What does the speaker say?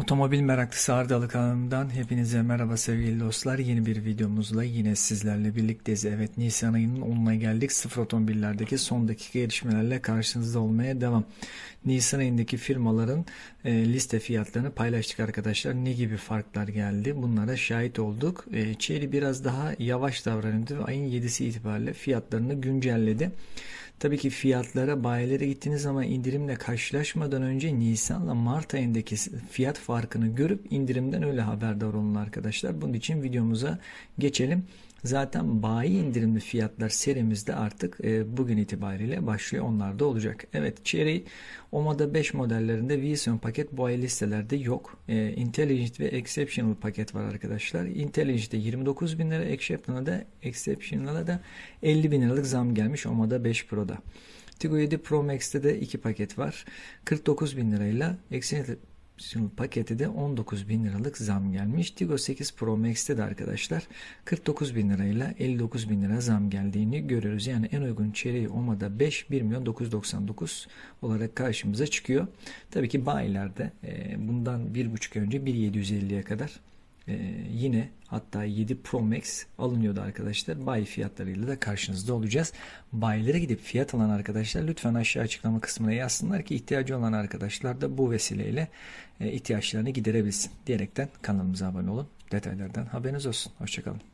Otomobil meraklısı Ardalı kanalından hepinize merhaba sevgili dostlar. Yeni bir videomuzla yine sizlerle birlikteyiz. Evet Nisan ayının 10'una geldik. Sıfır otomobillerdeki son dakika gelişmelerle karşınızda olmaya devam. Nisan ayındaki firmaların e, liste fiyatlarını paylaştık arkadaşlar. Ne gibi farklar geldi? Bunlara şahit olduk. E, Chery biraz daha yavaş davranıyordu ve ayın 7'si itibariyle fiyatlarını güncelledi. Tabii ki fiyatlara, bayilere gittiğiniz zaman indirimle karşılaşmadan önce Nisan'la Mart ayındaki fiyat farkını görüp indirimden öyle haberdar olun arkadaşlar. Bunun için videomuza geçelim. Zaten bayi indirimli fiyatlar serimizde artık e, bugün itibariyle başlıyor. Onlar da olacak. Evet Cherry Omada 5 modellerinde Vision paket bu ay listelerde yok. E, Intelligent ve Exceptional paket var arkadaşlar. Intelligent'te 29 bin lira, Exceptional'a da, Exceptional'a da 50 bin liralık zam gelmiş Omada 5 Pro'da. Tiggo 7 Pro Max'te de 2 paket var. 49 bin lirayla Exceptional paketi de 19 bin liralık zam gelmiş. Tigo 8 Pro Max'te de arkadaşlar 49 bin lirayla 59 bin lira zam geldiğini görüyoruz. Yani en uygun çeyreği OMA'da 5 1 milyon 999 olarak karşımıza çıkıyor. Tabii ki bayilerde e, bundan 1,5 önce 1.750'ye kadar ee, yine hatta 7 Pro Max alınıyordu arkadaşlar. Bay fiyatlarıyla da karşınızda olacağız. Bayilere gidip fiyat alan arkadaşlar lütfen aşağı açıklama kısmına yazsınlar ki ihtiyacı olan arkadaşlar da bu vesileyle e, ihtiyaçlarını giderebilsin diyerekten kanalımıza abone olun. Detaylardan haberiniz olsun. Hoşçakalın.